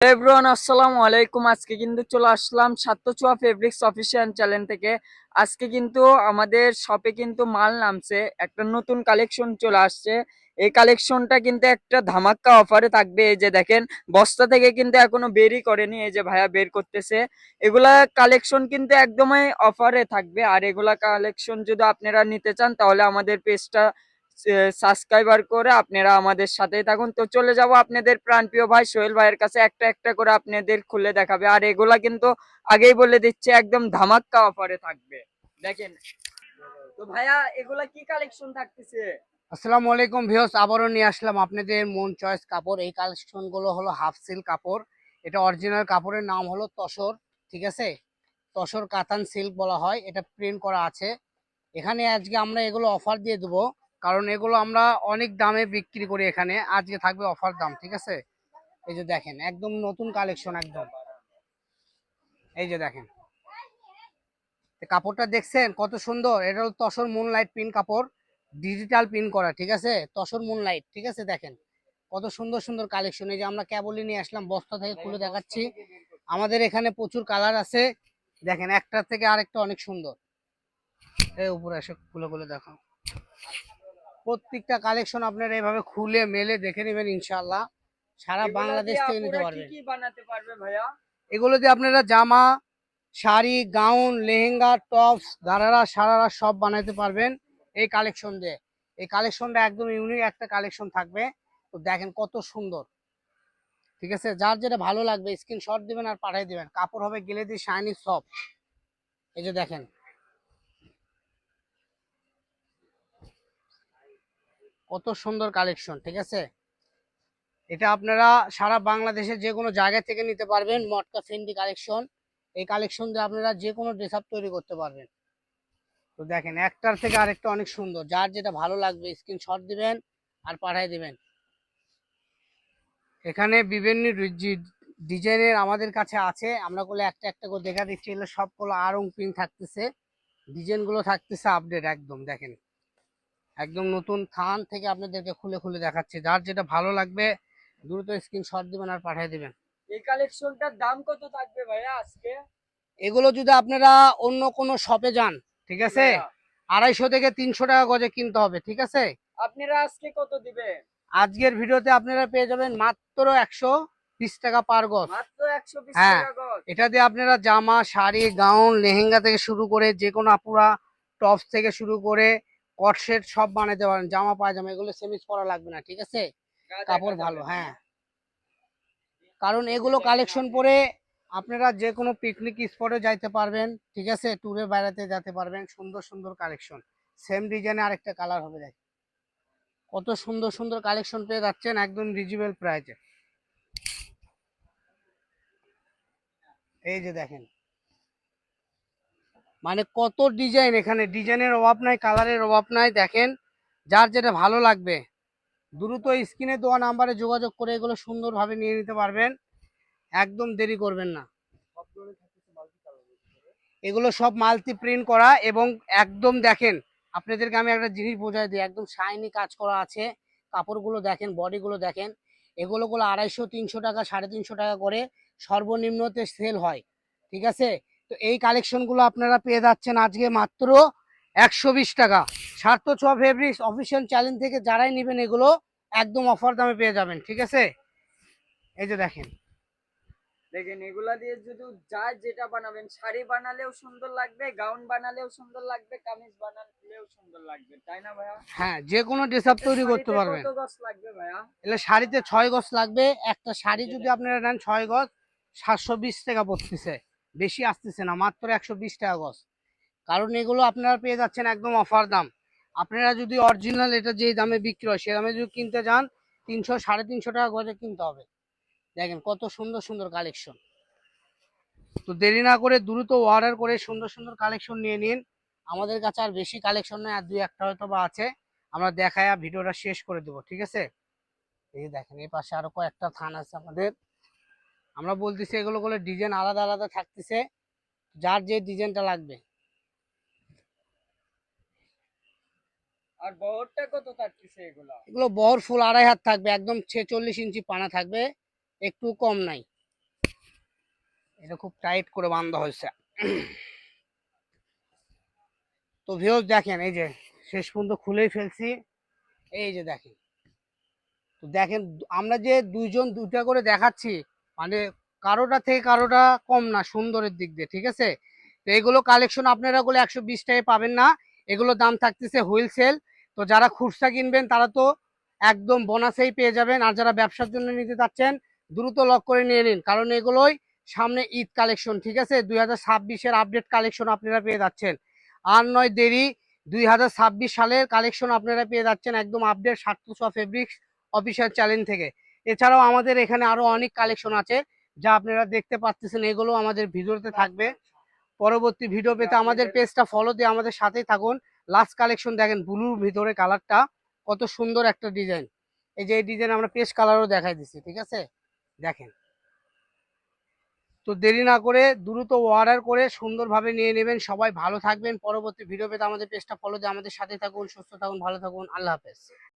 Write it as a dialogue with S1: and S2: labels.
S1: Everyone আসসালামু আলাইকুম আজকে কিন্তু চলে আসলাম সাতচুয়া ফেব্রিক্স অফিসিয়াল চ্যানেল থেকে। আজকে কিন্তু আমাদের শপে কিন্তু মাল নামছে। একটা নতুন কালেকশন চলে আসছে। এই কালেকশনটা কিন্তু একটা ধামাক্কা অফারে থাকবে। এই যে দেখেন, বস্তা থেকে কিন্তু এখনও বেরই করেনি। এই যে ভাইয়া বের করতেছে। এগুলা কালেকশন কিন্তু একদমই অফারে থাকবে। আর এগুলা কালেকশন যদি আপনারা নিতে চান, তাহলে আমাদের পেজটা সাবস্ক্রাইবার করে আপনারা আমাদের সাথেই থাকুন। তো চলে যাব আপনাদের প্রাণপ্রিয় ভাই সোহেল ভাইয়ের কাছে। একটা একটা করে আপনাদের খুলে দেখাবে। আর এগুলা কিন্তু আগেই বলে দিচ্ছে, একদম ধামাক্কা অফারে থাকবে। দেখেন। তো ভাইয়া, এগুলা কি কালেকশন থাকতেছে?
S2: আসসালামু আলাইকুম ভিউস আবারও নিয়ে আসলাম আপনাদের মন চয়েস কাপড়। এই কালেকশনগুলো হলো হাফ সিল্ক কাপড়। এটা অরিজিনাল কাপড়ের নাম হলো তসর, ঠিক আছে? তসর কাতান সিল্ক বলা হয়। এটা প্রিন্ট করা আছে। এখানে আজকে আমরা এগুলো অফার দিয়ে দেবো। কারণ এগুলো আমরা অনেক দামে বিক্রি করি এখানে। আজকে থাকবে অফার দাম, ঠিক আছে? এই যে দেখেন, একদম নতুন কালেকশন, একদম। এই যে দেখেন। কাপড়টা দেখছেন? কত সুন্দর। এটা হলো তসর মুনলাইট প্রিন্ট কাপড় ডিজিটাল পিন করা, ঠিক আছে? তসর মুনলাইট ঠিক আছে? দেখেন, কত সুন্দর সুন্দর কালেকশন। এই যে আমরা কেবলই নিয়ে আসলাম, বস্তা থেকে খুলে দেখাচ্ছি। আমাদের এখানে প্রচুর কালার আছে। দেখেন, একটা থেকে আরেকটা অনেক সুন্দর। এই উপরে এসে খুলে খুলে দেখো প্রত্যেকটা কালেকশন আপনারা এভাবে খুলে মেলে দেখে নেবেন ইনশাল্লাহ সারা বাংলাদেশ থেকে নিতে পারবেন।
S1: বানাতে পারবে ভাইয়া?
S2: এগুলো দিয়ে আপনারা জামা শাড়ি গাউন লেহেঙ্গা টপস গারারা সারারা সব বানাতে পারবেন এই কালেকশন দিয়ে। এই কালেকশনটা একদম ইউনিক একটা কালেকশন থাকবে। তো দেখেন কত সুন্দর। ঠিক আছে? যার যেটা ভালো লাগবে স্ক্রিনশট দিবেন আর পাঠিয়ে দিবেন। কাপড় হবে গেলে দিয়ে শাইনি সব এই যে দেখেন। কত সুন্দর কালেকশন ঠিক আছে? এটা আপনারা সারা বাংলাদেশে যে কোনো জায়গা থেকে নিতে পারবেন, মটকা ফেন্ডি কালেকশন এই কালেকশন দিয়ে আপনারা যে কোনো ড্রেস আপ তৈরি করতে পারবেন। তো দেখেন, একটার থেকে আরেকটা অনেক সুন্দর। যার যেটা ভালো লাগবে স্ক্রিনশট দিবেন আর পাঠিয়ে দিবেন। এখানে বিভিন্ন ডিজাইনের আমাদের কাছে আছে। আমরা গুলো একটা একটা করে দেখা দিচ্ছি। এগুলো সবগুলো আরং প্রিন্ট থাকতেছে। ডিজাইনগুলো থাকতেছে আপডেট একদম, দেখেন। একদম নতুন থান থেকে আপনাদেরকে খুলে খুলে দেখাচ্ছে। যার যেটা ভালো লাগবে দ্রুত স্ক্রিনশট দিবেন আর পাঠিয়ে দিবেন।
S1: এই কালেকশনটার দাম কত থাকবে ভাইয়া আজকে?
S2: এগুলো যদি আপনারা অন্য কোনো শপে যান ঠিক আছে? আড়াইশো থেকে তিনশো টাকা গজে কিনতে হবে ঠিক আছে?
S1: আপনারা আজকে কত দিবে?
S2: আজকের ভিডিওতে আপনারা পেয়ে যাবেন মাত্র একশো বিশ টাকা পার গজ। হ্যাঁ। এটা দিয়ে আপনারা জামা শাড়ি গাউন লেহেঙ্গা থেকে শুরু করে যে কোনো আপুরা টপস থেকে শুরু করে কট সেট সব বানাতে পারেন জামা পায়জামা এগুলো সেমিস পরা লাগবে না ঠিক আছে? কাপড় ভালো হ্যাঁ। কারণ এগুলো কালেকশন পরে আপনারা যে কোনো পিকনিক স্পটে যাইতে পারবেন ঠিক আছে? ট্যুরে বেড়াতে যেতে পারবেন সুন্দর সুন্দর কালেকশন সেম ডিজাইনে আরেকটা কালার হবে দেখ। কত সুন্দর সুন্দর কালেকশন পেয়ে যাচ্ছেন একদম রিজনেবল প্রাইসে এই যে দেখেন মানে কত ডিজাইন এখানে ডিজাইনের অভাব নাই কালারের অভাব নাই, দেখেন। যার যেটা ভালো লাগবে, দ্রুত স্ক্রিনে দেওয়া নাম্বারে যোগাযোগ করে এগুলো সুন্দরভাবে নিয়ে নিতে পারবেন। একদম দেরি করবেন না। এগুলো সব মাল্টি প্রিন্ট করা এবং একদম দেখেন, আপনাদেরকে আমি একটা জিনিস বোঝাই দিই, একদম শাইনি কাজ করা আছে। কাপড়গুলো দেখেন বডিগুলো দেখেন এগুলোগুলো আড়াইশো, তিনশো টাকা, সাড়ে তিনশো টাকা করে সর্বনিম্নতে সেল হয়। ঠিক আছে? তো এই কালেকশনগুলো আপনারা পেয়ে যাচ্ছেন আজকে মাত্র একশো বিশ টাকা। সার্থ ছ ফেব্রিক্স অফিসিয়াল চ্যালেঞ্জ থেকে যারাই নেবেন এগুলো একদম অফার দামে পেয়ে যাবেন ঠিক আছে? এই যে দেখেন।
S1: দেখেন এগুলা দিয়ে যদি যার যেটা বানাবেন শাড়ি বানালেও সুন্দর লাগবে গাউন বানালেও সুন্দর লাগবে কামিজ বানালেও সুন্দর লাগবে তাই না ভাইয়া?
S2: হ্যাঁ যে কোনো ড্রেস আপ তৈরি করতে পারবেন।
S1: কত গজ লাগবে ভাইয়া?
S2: এলে শাড়িতে ছয় গজ লাগবে একটা শাড়ি যদি আপনারা নেন ছয় গজ সাতশো বিশ টাকা পড়তেছে বেশি আসতেছে না, মাত্র একশো বিশ টাকা গজ। কারণ এগুলো আপনারা পেয়ে যাচ্ছেন একদম অফার দাম। আপনারা যদি অরিজিনাল এটা যে দামে বিক্রি হয়, সে দামে যদি কিনতে যান, তিনশো, সাড়ে তিনশো টাকা গজে কিনতে হবে। দেখেন কত সুন্দর সুন্দর কালেকশন। তো দেরি না করে দ্রুত অর্ডার করে সুন্দর সুন্দর কালেকশন নিয়ে নিন। আমাদের কাছে আর বেশি কালেকশন নেই, আর দুই একটা হয়তো বা আছে। আমরা দেখায় ভিডিওটা শেষ করে দেবো, ঠিক আছে? এই দেখেন এই পাশে আরও কয়েকটা থান আছে আমাদের। আমরা বলতেছি এগুলো গুলো ডিজাইন আলাদা আলাদা থাকতেছে যার যে ডিজাইনটা লাগবে।
S1: আর বহরটা কত থাকতেছে এগুলা?
S2: এগুলো বহর ফুল আড়াই হাত থাকবে একদম ছেচল্লিশ ইঞ্চি পানা থাকবে একটু কম নাই। এটা খুব টাইট করে বাঁধা হয়েছে। তো ভিউজ দেখেন এই যে শেষ পর্যন্ত খুলেই ফেলছি। এই যে দেখেন। তো দেখেন আমরা যে দুইজন দুইটা করে দেখাচ্ছি মানে কারোটা থেকে কারোটা কম না, সুন্দরের দিক দিয়ে, ঠিক আছে? তো এগুলো কালেকশন আপনারা গুলো একশো বিশ টাকায় পাবেন না। এগুলো দাম থাকতেছে হোলসেল তো যারা খুচরা কিনবেন, তারা তো একদম বোনাসেই পেয়ে যাবেন। আর যারা ব্যবসার জন্য নিতে চাচ্ছেন, দ্রুত লক করে নিয়ে নিন। কারণ এগুলোই সামনে ঈদ কালেকশন ঠিক আছে? দুই হাজার ছাব্বিশের আপডেট কালেকশন আপনারা পেয়ে যাচ্ছেন। আর নয়, দেরি, দুই হাজার ছাব্বিশ সালের কালেকশন আপনারা পেয়ে যাচ্ছেন একদম আপডেট সাতশো ফেব্রিক্স অফিসিয়াল চ্যানেল থেকে। এছাড়াও আমাদের এখানে আরও অনেক কালেকশন আছে, যা আপনারা দেখতে পাচ্ছেন, এগুলো আমাদের ভিডিওতে থাকবে। পরবর্তী ভিডিও পেতে আমাদের পেজটা ফলো দিয়ে আমাদের সাথেই থাকুন। লাস্ট কালেকশন দেখেন ব্লুর ভিতরে কালারটা কত সুন্দর একটা ডিজাইন এই যে এই ডিজাইন আমরা পেস্ট কালারও দেখাই দিচ্ছি ঠিক আছে? দেখেন। তো দেরি না করে, দ্রুত অর্ডার করে সুন্দরভাবে নিয়ে নেবেন। সবাই ভালো থাকবেন। পরবর্তী ভিডিও পেতে আমাদের পেজটা ফলো দিয়ে আমাদের সাথে থাকুন, সুস্থ থাকুন, ভালো থাকুন। আল্লাহ হাফেজ।